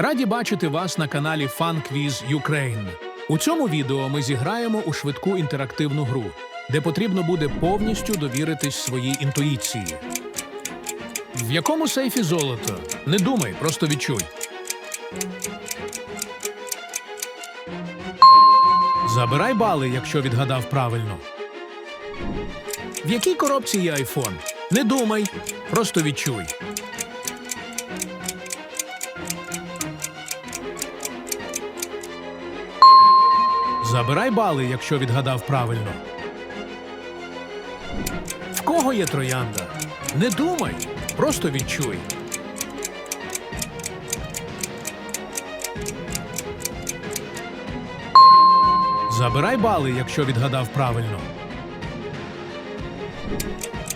Раді бачити вас на каналі Fun Quiz Ukraine. У цьому відео ми зіграємо у швидку інтерактивну гру, де потрібно буде повністю довіритись своїй інтуїції. В якому сейфі золото? Не думай, просто відчуй. Забирай бали, якщо відгадав правильно. В якій коробці є айфон? Не думай, просто відчуй. Забирай бали, якщо відгадав правильно. В кого є троянда? Не думай, просто відчуй. Забирай бали, якщо відгадав правильно.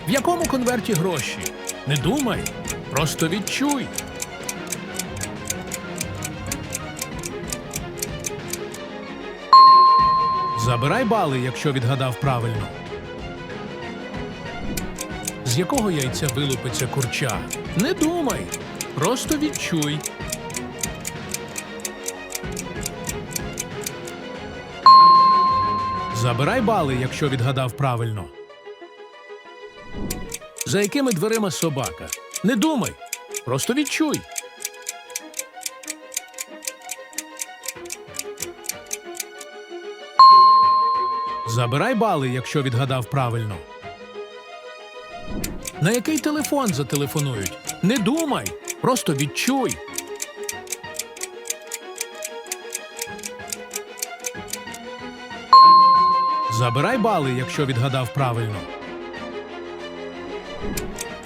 В якому конверті гроші? Не думай, просто відчуй. Забирай бали, якщо відгадав правильно. З якого яйця вилупиться курча? Не думай, просто відчуй. Забирай бали, якщо відгадав правильно. За якими дверима собака? Не думай, просто відчуй. Забирай бали, якщо відгадав правильно. На який телефон зателефонують? Не думай, просто відчуй. Забирай бали, якщо відгадав правильно.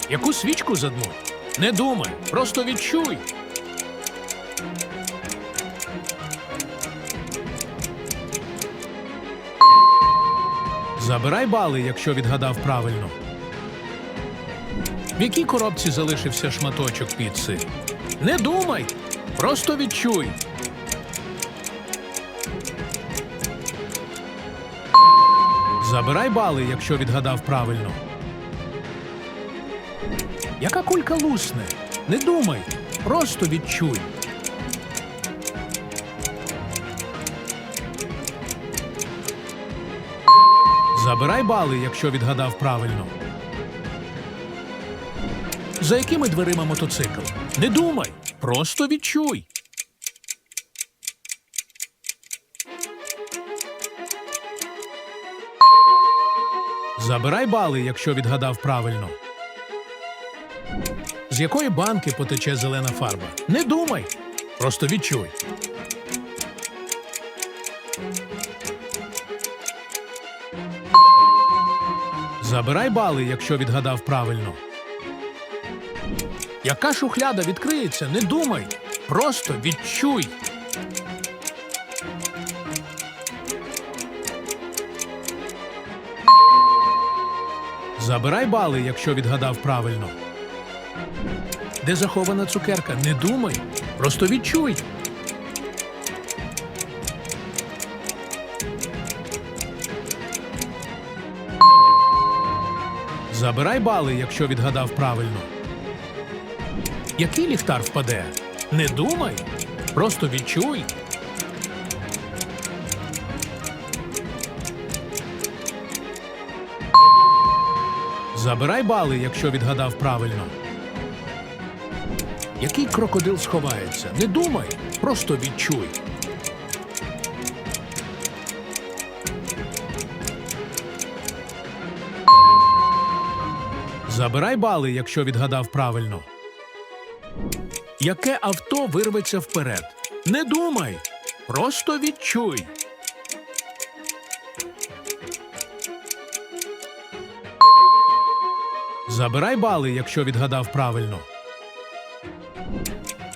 Яку свічку задмуть? Не думай, просто відчуй. Забирай бали, якщо відгадав правильно. В якій коробці залишився шматочок піци? Не думай, просто відчуй. Забирай бали, якщо відгадав правильно. Яка кулька лусне? Не думай, просто відчуй. Забирай бали, якщо відгадав правильно. За якими дверима мотоцикл? Не думай, просто відчуй. Забирай бали, якщо відгадав правильно. З якої банки потече зелена фарба? Не думай, просто відчуй. Забирай бали, якщо відгадав правильно. Яка шухляда відкриється? Не думай, просто відчуй. Забирай бали, якщо відгадав правильно. Де захована цукерка? Не думай, просто відчуй. Забирай бали, якщо відгадав правильно. Який ліхтар впаде? Не думай, просто відчуй. Забирай бали, якщо відгадав правильно. Який крокодил сховається? Не думай, просто відчуй. Забирай бали, якщо відгадав правильно. Яке авто вирветься вперед? Не думай, просто відчуй. Забирай бали, якщо відгадав правильно.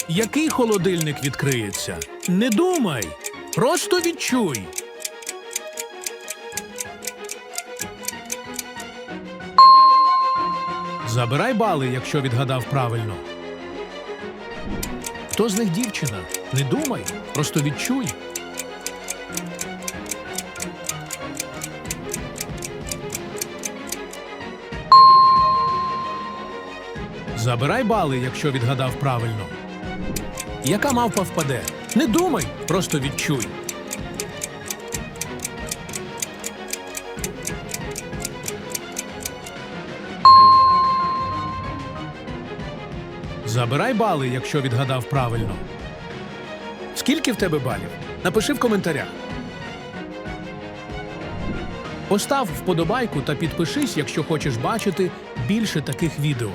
Який холодильник відкриється? Не думай, просто відчуй. Забирай бали, якщо відгадав правильно. Хто з них дівчина? Не думай, просто відчуй. Забирай бали, якщо відгадав правильно. яка мавпа впаде. Не думай, просто відчуй. Забирай бали, якщо відгадав правильно. Скільки в тебе балів? Напиши в коментарях. Постав вподобайку та підпишись, якщо хочеш бачити більше таких відео.